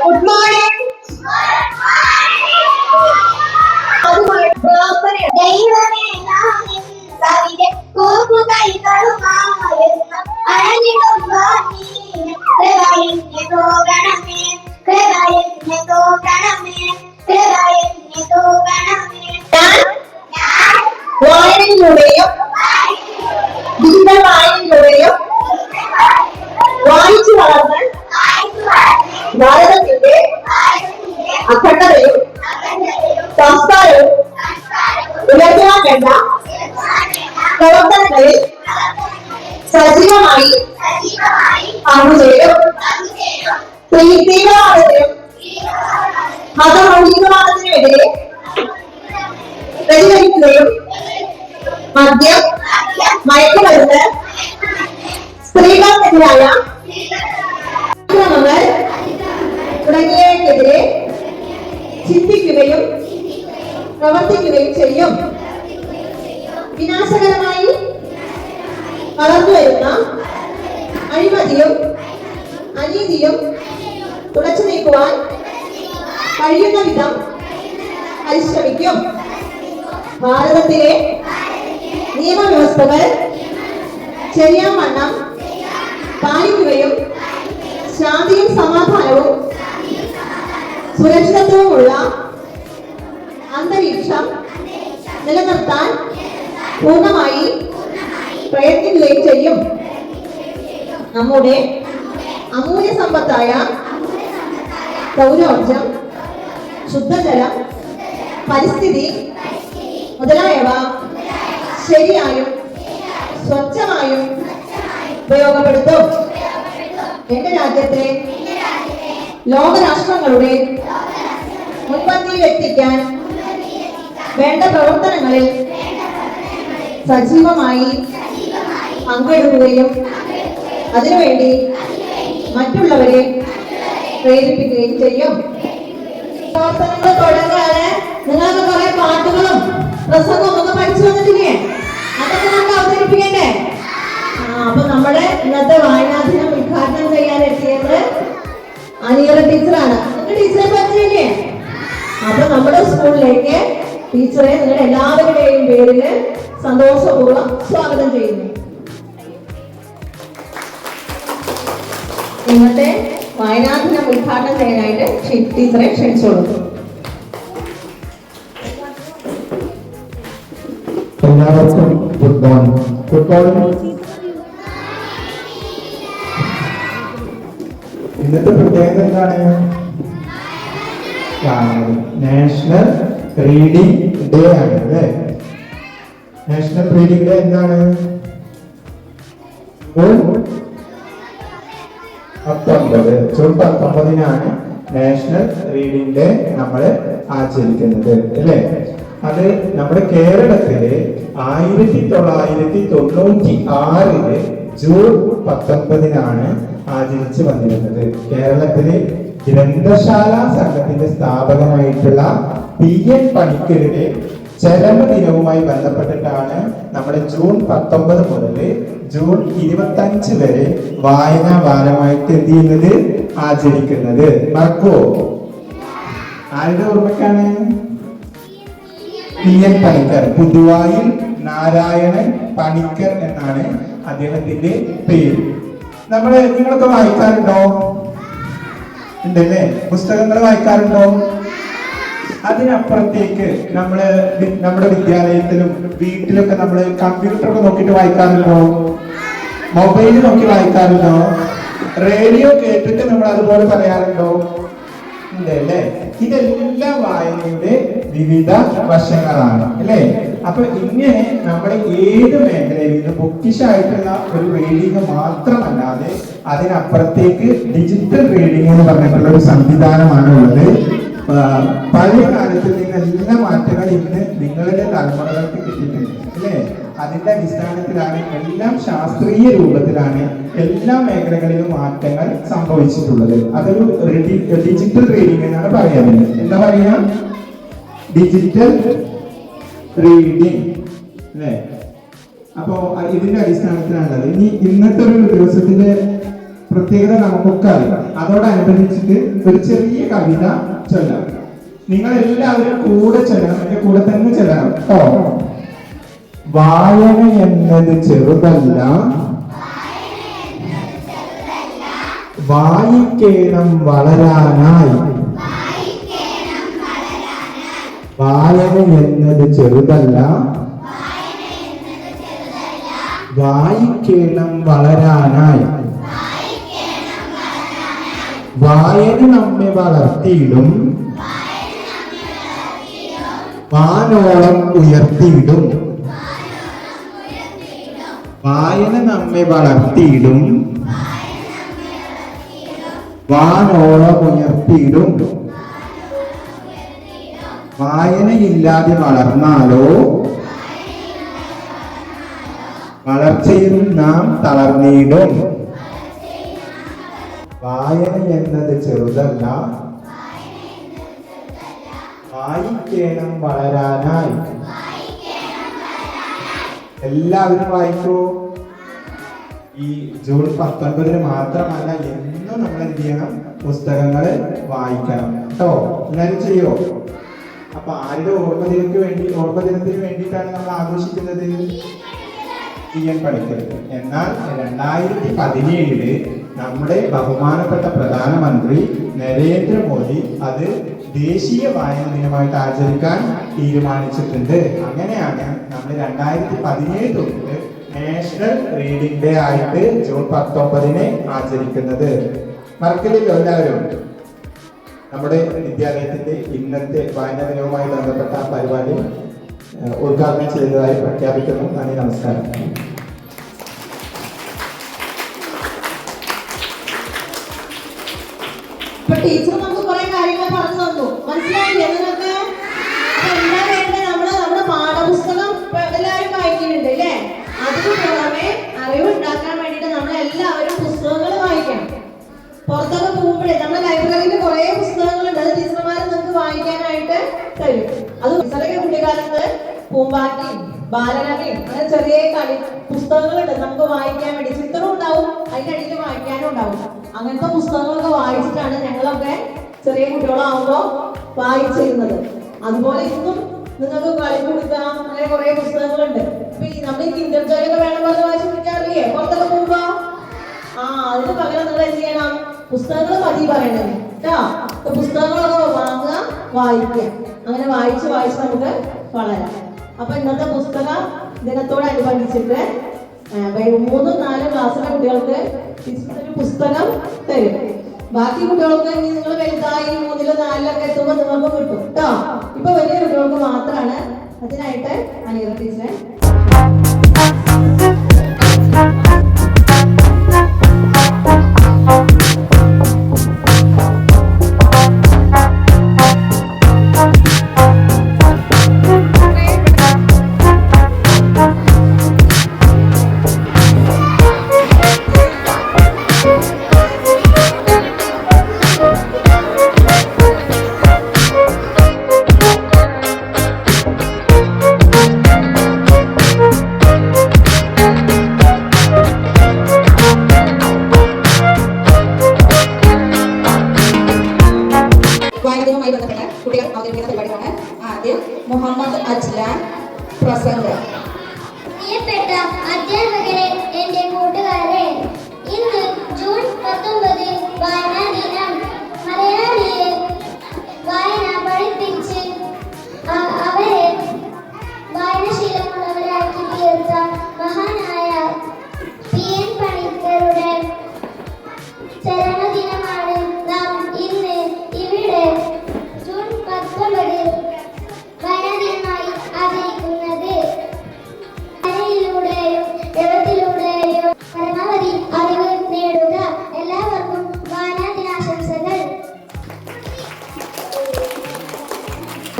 Good morning ദൈവമേ നാം സവിതെ കൂപ്പുകൈകളുമായിരുന്ന അഴഞ്ഞിടുമ്പോൾ നീ കൃപയെന്നെ തോകണമേ കൃപയെന്നെ തോകണമേ കൃപയെന്നെ തോകണമേ ഞാൻ വായനയിലൂടെയും അഖണ്ഡതയും സംസ്കാരവും ഉയർത്തുവാൻ വേണ്ട പ്രവർത്തനങ്ങളിൽ സജീവമായി പങ്കുചേരും തീ- തീവ്രവാദത്തിനും മതമൗലികവാദത്തിനുമെതിരെ പ്രതികരിക്കുകയും മദ്യം മയക്കുമരുന്ന് സ്ത്രീകൾക്കെതിരായ പ്രവർത്തിക്കുകയും ചെയ്യും. വിനാശകരമായി വളർന്നു വരുന്ന അഴിമതിയും അനീതിയും തുടച്ചു നീക്കുവാൻ കഴിയുന്ന വിധം പരിശ്രമിക്കും. ഭാരതത്തിലെ നിയമവ്യവസ്ഥകൾ ശരിയാവണ്ണം പാലിക്കുകയും ശാന്തിയും സമാധാനവും സുരക്ഷിതത്വവുമുള്ള അന്തരീക്ഷം നിലനിർത്താൻ പൂർണമായി പ്രയത്നിക്കുകയും ചെയ്യും. നമ്മുടെ അമൂല്യ സമ്പത്തായ സൗരോർജം ശുദ്ധജലം പരിസ്ഥിതി മുതലായവ ശരിയായും സ്വച്ഛമായും ഉപയോഗപ്പെടുത്തും. എന്റെ രാജ്യത്തെ ലോകരാഷ്ട്രങ്ങളുടെ മുൻപന്തിയിൽ എത്തിക്കാൻ വേണ്ട പ്രവർത്തനങ്ങളിൽ സജീവമായി പങ്കെടുക്കുകയും അതിനുവേണ്ടി മറ്റുള്ളവരെ പ്രേരിപ്പിക്കുകയും ചെയ്യും. പ്രവർത്തനങ്ങൾ തുടങ്ങാന് നിങ്ങൾക്ക് കുറെ പാട്ടുകളും പ്രസംഗവും ഒക്കെ പഠിച്ചു വന്നിട്ടില്ലേ? അതൊക്കെ നമുക്ക് അവതരിപ്പിക്കണ്ടേ? ആ അപ്പൊ നമ്മുടെ ഇന്നത്തെ വായനാദിനം ഉദ്ഘാടനം ചെയ്യാൻ എത്തിയത് അനിയറ ടീച്ചറാണ്. ടീച്ചറെ പറ്റില്ലേ അപ്പൊ നമ്മുടെ സ്കൂളിലേക്ക് ടീച്ചറെ നിങ്ങളുടെ എല്ലാവരുടെയും പേരിൽ സന്തോഷപൂർവം സ്വാഗതം ചെയ്യുന്നു. ഇന്നത്തെ വായനാദിനം ഉദ്ഘാടനം ചെയ്യാനായിട്ട് ടീച്ചറെ ക്ഷണിച്ചോളൂ എല്ലാവർക്കും ഇന്നത്തെ പ്രത്യേകത എന്താണ്? നാഷണൽ റീഡിംഗ് ഡേ ആണ് അല്ലേ നാഷണൽ റീഡിംഗ് ഡേ എന്താണ് പത്തൊമ്പത്. ജൂൺ പത്തൊമ്പതിനാണ് നാഷണൽ റീഡിംഗ് ഡേ നമ്മൾ ആചരിക്കുന്നത് അല്ലേ? അത് നമ്മുടെ കേരളത്തിൽ ആയിരത്തി തൊള്ളായിരത്തി തൊണ്ണൂറ്റി ആറിൽ ജൂൺ പത്തൊമ്പതിനാണ് ആചരിച്ചു വന്നിരുന്നത്. കേരളത്തിലെ ഗ്രന്ഥശാല സംഘത്തിന്റെ സ്ഥാപകനായിട്ടുള്ള പി എൻ പണിക്കരുടെ ചരമദിനവുമായി ബന്ധപ്പെട്ടിട്ടാണ് നമ്മുടെ ജൂൺ പത്തൊമ്പത് മുതൽ ജൂൺ ഇരുപത്തി അഞ്ച് വരെ വായനാ വാരമായിട്ട് എന്ത് ചെയ്യുന്നത്? ആചരിക്കുന്നത്. മറക്കുവോ? ആരുടെ ഓർമ്മക്കാണ്? പി എൻ പണിക്കർ പുതുവായിൽ നാരായണൻ പണിക്കർ എന്നാണ് അദ്ദേഹത്തിന്റെ പേര്. നമ്മൾ നിങ്ങളൊക്കെ വായിക്കാറുണ്ടോ? ഉണ്ടല്ലേ? പുസ്തകങ്ങൾ വായിക്കാറുണ്ടോ? അതിനപ്പുറത്തേക്ക് നമ്മൾ നമ്മുടെ വിദ്യാലയത്തിലും വീട്ടിലൊക്കെ നമ്മൾ കമ്പ്യൂട്ടറൊക്കെ നോക്കിട്ട് വായിക്കാറുണ്ടോ? മൊബൈൽ നോക്കി വായിക്കാറുണ്ടോ? റേഡിയോ കേട്ടിട്ട് നമ്മൾ അതുപോലെ പറയാറുണ്ടോ? അല്ലേ ഇതെല്ലാം വായനയുടെ വിവിധ വശങ്ങളാണ് അല്ലേ? അപ്പൊ ഇങ്ങനെ നമ്മുടെ ഏത് മേഖലയിൽ നിന്ന് ബുക്കിഷായിട്ടുള്ള ഒരു റീഡിങ് മാത്രമല്ലാതെ അതിനപ്പുറത്തേക്ക് ഡിജിറ്റൽ റീഡിംഗ് എന്ന് പറഞ്ഞിട്ടുള്ള ഒരു സംവിധാനമാണ് ഉള്ളത് പഴയ കാലത്ത് നിന്ന് എല്ലാ മാറ്റങ്ങൾ ഇന്ന് നിങ്ങളുടെ തലമുറകൾക്ക് കിട്ടിയിട്ടുണ്ട് അല്ലേ? അതിന്റെ അടിസ്ഥാനത്തിലാണ് എല്ലാം ശാസ്ത്രീയ രൂപത്തിലാണ് എല്ലാ മേഖലകളിലും മാറ്റങ്ങൾ സംഭവിച്ചിട്ടുള്ളത്. അതൊരു ഡിജിറ്റൽ റീഡിംഗ് എന്നാണ് പറയുന്നത്. എന്താ പറയാ ഡിജിറ്റൽ റീഡിംഗ് അല്ലേ? അപ്പോ ഇതിന്റെ അടിസ്ഥാനത്തിലാണുള്ളത്. ഇനി ഇന്നത്തെ ഒരു ദിവസത്തിന്റെ പ്രത്യേകത നമുക്കൊക്കെ അറിയാം. അതോടനുബന്ധിച്ചിട്ട് ഒരു ചെറിയ കവിത ചൊല്ലാം നിങ്ങൾ എല്ലാവരും കൂടെ ചെല്ലണം. എന്റെ കൂടെ തന്നെ ചെല്ലണം. കേട്ടോ? വായന എന്നത് ചെറുതല്ല. വായിക്കേണം വളരാനായി. വായന എന്നത് ചെറുതല്ല. വായിക്കേണം വളരാനായി. വായന നമ്മെ വളർത്തിയിടും. വാനോളം ഉയർത്തിയിടും. വായന നമ്മെ വളർത്തിയിടും. വാനോളം ഉയർത്തിയിടും. വായനയില്ലാതെ വളർന്നാലോ? വളർച്ചയിൽ നാം തളർന്നിടും. വായന എന്നത് ചെറുതല്ല. വായിക്കേണം വളരാനായി. എല്ലാവരും വായിക്കൂ. ഈ ജൂൺ പത്തൊൻപതിന് മാത്രമല്ല എന്നും നമ്മൾ എന്ത് ചെയ്യണം? പുസ്തകങ്ങൾ വായിക്കണം. കേട്ടോ? എല്ലാവരും ചെയ്യോ? അപ്പൊ ആരുടെ ഓർമ്മദിനക്ക് വേണ്ടി ഓർമ്മദിനത്തിന് വേണ്ടിയിട്ടാണ് നമ്മൾ ആഘോഷിക്കുന്നത്? ചെയ്യാൻ പഠിക്കരുത് എന്നാൽ രണ്ടായിരത്തി പതിനേഴിൽ നമ്മുടെ ബഹുമാനപ്പെട്ട പ്രധാനമന്ത്രി നരേന്ദ്രമോദി അത് ദേശീയ വായന ദിനമായിട്ട് ആചരിക്കാൻ തീരുമാനിച്ചിട്ടുണ്ട്. അങ്ങനെയാണ് നമ്മൾ രണ്ടായിരത്തി പതിനേഴ് തൊട്ട് നാഷണൽ റീഡിംഗ് ഡേ ആയിട്ട് ജൂൺ പത്തൊമ്പതിന് ആചരിക്കുന്നത്. മറക്കലില്ലോ എല്ലാവരും. നമ്മുടെ വിദ്യാലയത്തിന്റെ ഇന്നത്തെ വായനാ ദിനവുമായി ബന്ധപ്പെട്ട പരിപാടി ഉദ്ഘാടനം ചെയ്തതായി പ്രഖ്യാപിക്കുന്നു. നന്ദി നമസ്കാരം. ടീച്ചർ നമുക്ക് കുറെ കാര്യങ്ങൾ പറഞ്ഞു തന്നു. മനസ്സിലായില്ലേ? നിങ്ങൾക്ക് എന്താ വേണ്ടത്? നമ്മൾ നമ്മുടെ പാഠപുസ്തകം എല്ലാവരും വായിക്കുന്നുണ്ട് അല്ലേ? അതിന് പുറമെ അറിവ് ഉണ്ടാക്കാൻ വേണ്ടിയിട്ട് നമ്മൾ എല്ലാവരും പുസ്തകങ്ങൾ വായിക്കണം. പുറത്തൊക്കെ പോകുമ്പോഴേ നമ്മുടെ ലൈബ്രറിയിൽ കുറെ പുസ്തകങ്ങളുണ്ട്. അത് ടീച്ചർമാർ നിങ്ങൾക്ക് വായിക്കാനായിട്ട് തരും അത് ടീച്ചറൊക്കെ കുട്ടിക്കാലത്ത് പൂമ്പാറ്റിയും ബാലരമയും അങ്ങനെ ചെറിയ കളി പുസ്തകങ്ങളുണ്ട്. നമുക്ക് വായിക്കാൻ വേണ്ടി ചിത്രം ഉണ്ടാവും. അതിനടിയിൽ വായിക്കാനും ഉണ്ടാവും. അങ്ങനത്തെ പുസ്തകങ്ങളൊക്കെ വായിച്ചിട്ടാണ് ഞങ്ങളൊക്കെ ചെറിയ കുട്ടികളാവുമ്പോൾ വായിച്ചിരുന്നത് അതുപോലെ ഇന്നും നിങ്ങൾക്ക് കളി കൊടുക്കാം. അങ്ങനെ കുറെ പുസ്തകങ്ങളുണ്ട്. ഇപ്പൊ ഈ നമ്മൾ ഈ കിൻഡർ ജോയ് വേണം പറഞ്ഞ് വായിച്ചു കുടിക്കാറില്ലേ? പുറത്തൊക്കെ പോകുമ്പോ ആ അതിന് പകരം നിങ്ങൾ എന്ത് ചെയ്യണം? പുസ്തകങ്ങൾ പതി പറയണം. കേട്ടോ അപ്പൊ പുസ്തകങ്ങളൊക്കെ വാങ്ങുക വായിക്കുക. അങ്ങനെ വായിച്ച് വായിച്ച് നമുക്ക് വളരാം. അപ്പൊ ഇന്നത്തെ പുസ്തക ദിനത്തോടനുബന്ധിച്ചിട്ട് മൂന്നും നാലും ക്ലാസ്സിലെ കുട്ടികൾക്ക് ഒരു പുസ്തകം തരും. ബാക്കി കുട്ടികൾക്ക് നിങ്ങൾ വലുതായി മൂന്നിലോ നാലിലൊക്കെ എത്തുമ്പോൾ നിങ്ങൾക്ക് കിട്ടും. കേട്ടോ ഇപ്പൊ വലിയ കുട്ടികൾക്ക് മാത്രമാണ് അതിനായിട്ട് അനിയറ ടീച്ചറെ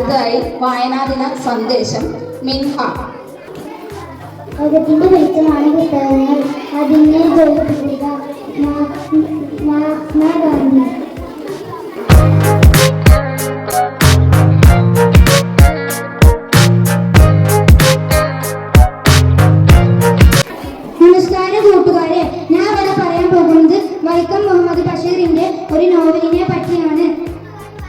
അടുത്തതായി വായനാദിന സന്ദേശം മിൻഹ. ലോകത്തിന്റെ വെളിച്ചമാണ് പുസ്തകങ്ങൾ അതിനെ ജോലിപ്പിക്കുക മഹാത്മാഗാന്ധി നമസ്കാരം കൂട്ടുകാരെ ഞാൻ പറയാൻ പോകുന്നത് വൈക്കം മുഹമ്മദ് ബഷീറിന്റെ ഒരു നോവലിനെ പറ്റിയാണ്.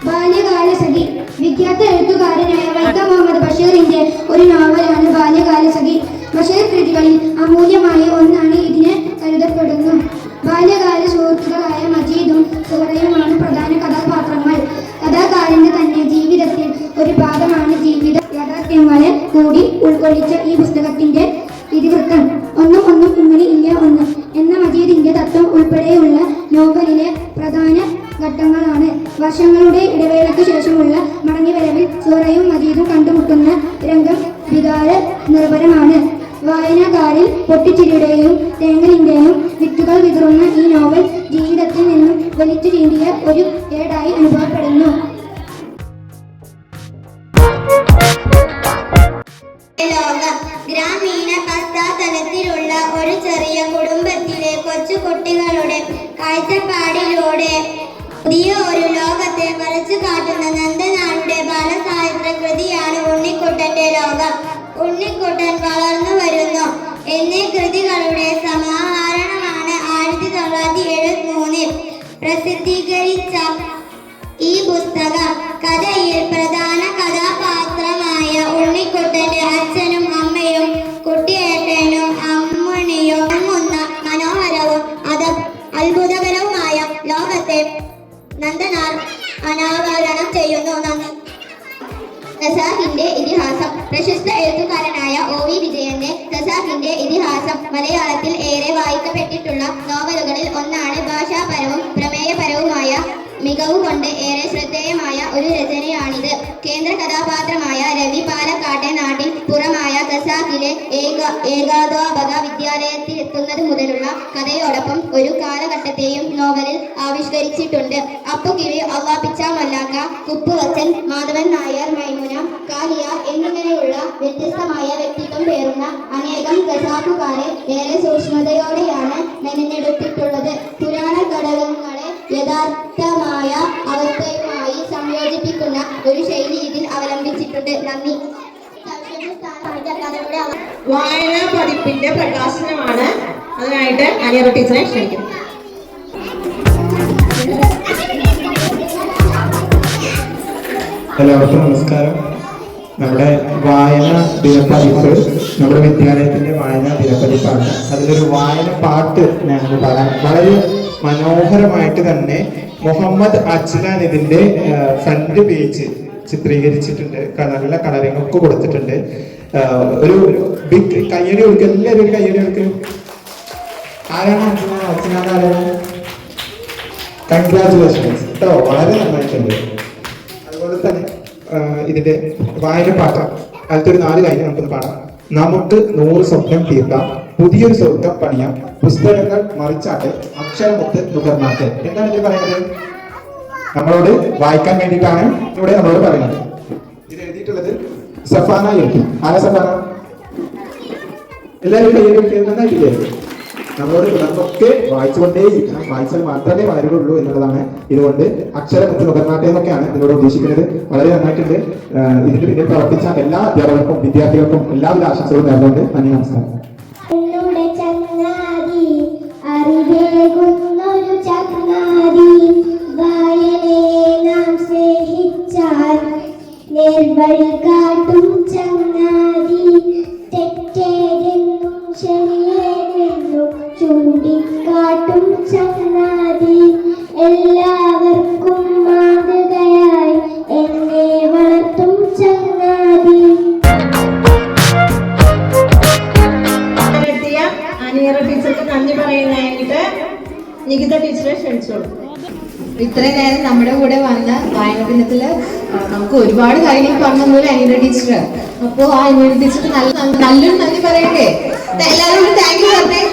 ബാല്യകാലസഖി. വിഖ്യാത എഴുത്തുകാരനായ വൈക്കം മുഹമ്മദ് ബഷീറിന്റെ ഒരു നോവലാണ് ബാല്യകാലസഖി ബഷീർ കൃതികളിൽ അമൂല്യമായ ഒന്നാണ് ഇതിനെ കരുതപ്പെടുന്നു. ബാല്യകാല സുഹൃത്തുക്കളായ മജീദും സുഹറയുമാണ് പ്രധാന കഥാപാത്രങ്ങൾ. കഥാകാരന്റെ തന്നെ ജീവിതത്തിൽ ഒരു ഭാഗമാണ് ജീവിത യാഥാർത്ഥ്യങ്ങളെ കൂടി ഉൾക്കൊള്ളിച്ച ഈ പുസ്തകത്തിന്റെ വർഷങ്ങളുടെ ഇടവേളയ്ക്ക് ശേഷമുള്ള മടങ്ങിവരവിൽ സോറയും മജീദും കണ്ടുമുട്ടുന്ന രംഗം വികാര നിർഭരമാണ്. വായനക്കാരിൽ പൊട്ടിച്ചിരിയുടെയും തേങ്ങലിന്റെയും വിത്തുകൾ വിതറുന്ന ഈ നോവൽ ജീവിതത്തിൽ നിന്നും വലിച്ചു ചീണ്ടിയ ഒരു ഏടായി അനുഭവപ്പെടുന്നു. ലോകം ഗ്രാമീണ പശ്ചാത്തലത്തിലുള്ള ഒരു ചെറിയ കുടുംബത്തിലെ കൊച്ചു കുട്ടികളുടെ കാഴ്ചപ്പാടിലൂടെ പുതിയ ഒരു ലോകത്തെ വരച്ചു കാട്ടുന്ന നന്ദനാളുടെ ബാലസാഹിത്യ കൃതിയാണ് ഉണ്ണിക്കുട്ടന്റെ ലോകം. ഉണ്ണിക്കുട്ടൻ വളർന്നു വരുന്നു. എന്നീ കൃതികളുടെ സമാഹരണമാണ് ആയിരത്തി തൊള്ളായിരത്തി എഴുപത്തി മൂന്നിൽ പ്രസിദ്ധീകരിച്ച ഈ പുസ്തകം. കഥയിൽ പ്രധാന മലയാളത്തിൽ ഏറെ വായിക്കപ്പെട്ടിട്ടുള്ള നോവലുകളിൽ ഒന്നാണ് ഭാഷാപരവും പ്രമേയപരവുമായ മികവ് കൊണ്ട് ഏറെ ശ്രദ്ധേയമായ ഒരു രചനയാണിത്. കേന്ദ്ര കഥാപാത്രമായ രവി പാലക്കാട്ടെ നാട്ടിൽ പുറമായ ഖസാക്കിലെ ഏകാ ഏകാധ്യാപക വിദ്യാലയത്തിൽ എത്തുന്നത് മുതലുള്ള കഥയോടൊപ്പം ഒരു കാലഘട്ടത്തെയും നോവലിൽ ആവിഷ്കരിച്ചിട്ടുണ്ട്. അപ്പുകിഴി അവ്വാപ്പിച്ച മല്ലാക്ക കുപ്പുവച്ചൻ മാധവൻ നായർ മൈമുന കാലിയ എന്നിങ്ങനെയുള്ള വ്യത്യസ്തമായ വ്യക്തിത്വം പേറുന്ന അനേകം ഖസാക്കുകാരെ ഏറെ സൂക്ഷ്മതയോടെയാണ് മെനഞ്ഞെടുത്തിട്ടുള്ളത്. പുരാണ ഘടകങ്ങളെ യഥാർത്ഥമായ അവസ്ഥയുമായി സംയോജിപ്പിക്കുന്ന ഒരു ശൈലി ഇതിൽ അവലംബിച്ചിട്ടുണ്ട്. നന്ദി. വായനാ പതിപ്പിന്റെ പ്രകാശനമാണ്. അതിനായിട്ട് അനിയറ ടീച്ചറെ ക്ഷണിക്കുന്നു. എല്ലാവർക്കും നമസ്കാരം. നമ്മുടെ വായന ദിനപ്പതിപ്പ് നമ്മുടെ വിദ്യാലയത്തിന്റെ വായന ദിനപ്പതിപ്പാണ്. അതിലൊരു വായന പാട്ട് ഞാൻ പറയാം വളരെ മനോഹരമായിട്ട് തന്നെ മുഹമ്മദ് അച്ലാൻ ഇതിന്റെ ഫ്രണ്ട് പേജ് ചിത്രീകരിച്ചിട്ടുണ്ട്. കളറിലെ ഒക്കെ കൊടുത്തിട്ടുണ്ട്. ഒരു ബിഗ് കയ്യടി കൊടുക്കും എല്ലാവരും ഒരു കയ്യടി കൊടുക്കും. ആരാണ് അച്ഛനാണ് ആരാണ്? കൺഗ്രാചുലേഷൻസ് കേട്ടോ വളരെ നന്നായിട്ടുണ്ട്. അതുപോലെ തന്നെ ഇതിന്റെ വായന പാഠം അതിലത്തെ ഒരു നാല് കാര്യം നമുക്കൊന്ന് പാടാം. നമുക്ക് നൂറ് സ്വപ്നം തീർക്കാം. പുതിയൊരു സ്വർഗം പണിയാം. പുസ്തകങ്ങൾ മറിച്ചാട്ടെ അക്ഷരമൊത്ത് നുകർന്നാട്ടെ. എന്താണ് ഇതിൽ പറയുന്നത്? നമ്മളോട് വായിക്കാൻ വേണ്ടിയിട്ടാണ് ഇവിടെ നമ്മളോട് പറയുന്നത്. ഇത് എഴുതിയിട്ടുള്ളത് സഫാന എഴുതി ആരാ സഫാന? എല്ലാവരും കയ്യിൽ നന്നായിട്ടില്ലേ? നമ്മളോട് നമുക്കൊക്കെ വായിച്ചുകൊണ്ടേ ഇരിക്കണം വായിച്ചാൽ മാത്രമേ വളരുകയുള്ളൂ എന്നുള്ളതാണ് ഇതുകൊണ്ട് അക്ഷരമുത്ത് നുകർന്നാട്ടെ എന്നൊക്കെയാണ് ഇതിനോട് ഉദ്ദേശിക്കുന്നത്. വളരെ നന്നായിട്ടുണ്ട്. ഇതിന്റെ ഇതിന് പിന്നിൽ പ്രവർത്തിച്ച എല്ലാ അധ്യാപകർക്കും വിദ്യാർത്ഥികൾക്കും എല്ലാവിധ ആശംസകളും നേർന്നുകൊണ്ട് നന്ദി നമസ്കാരം. കാട്ടും ചങ്ങാതി തെറ്റേതെന്നും ശരിയേതെന്നും ചൂണ്ടിക്കാട്ടും ചങ്ങാതി. എല്ലാവർക്കും മാതൃകയായി എന്നെ വളർത്തും ചങ്ങാതി. അനിയറ ടീച്ചർക്ക് നന്ദി പറയുന്നതായിട്ട് നികിത ടീച്ചറെ ക്ഷണിച്ചോളൂ. ഇത്രയും നേരം നമ്മുടെ കൂടെ വന്ന വായനദിനത്തിൽ നമുക്ക് ഒരുപാട് കാര്യങ്ങൾ പറഞ്ഞു തന്നൊരു അനിയുടെ ടീച്ചർ അപ്പോ ആ അനിയുടെ ടീച്ചർ നല്ല നല്ലൊരു നന്ദി പറയട്ടെ? എല്ലാവരും താങ്ക് യു പറഞ്ഞേ.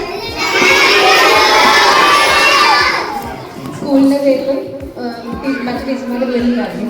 സ്കൂളിന്റെ പേരിലും മറ്റു ടീച്ചർമാരുടെ പേരിലും പറഞ്ഞു.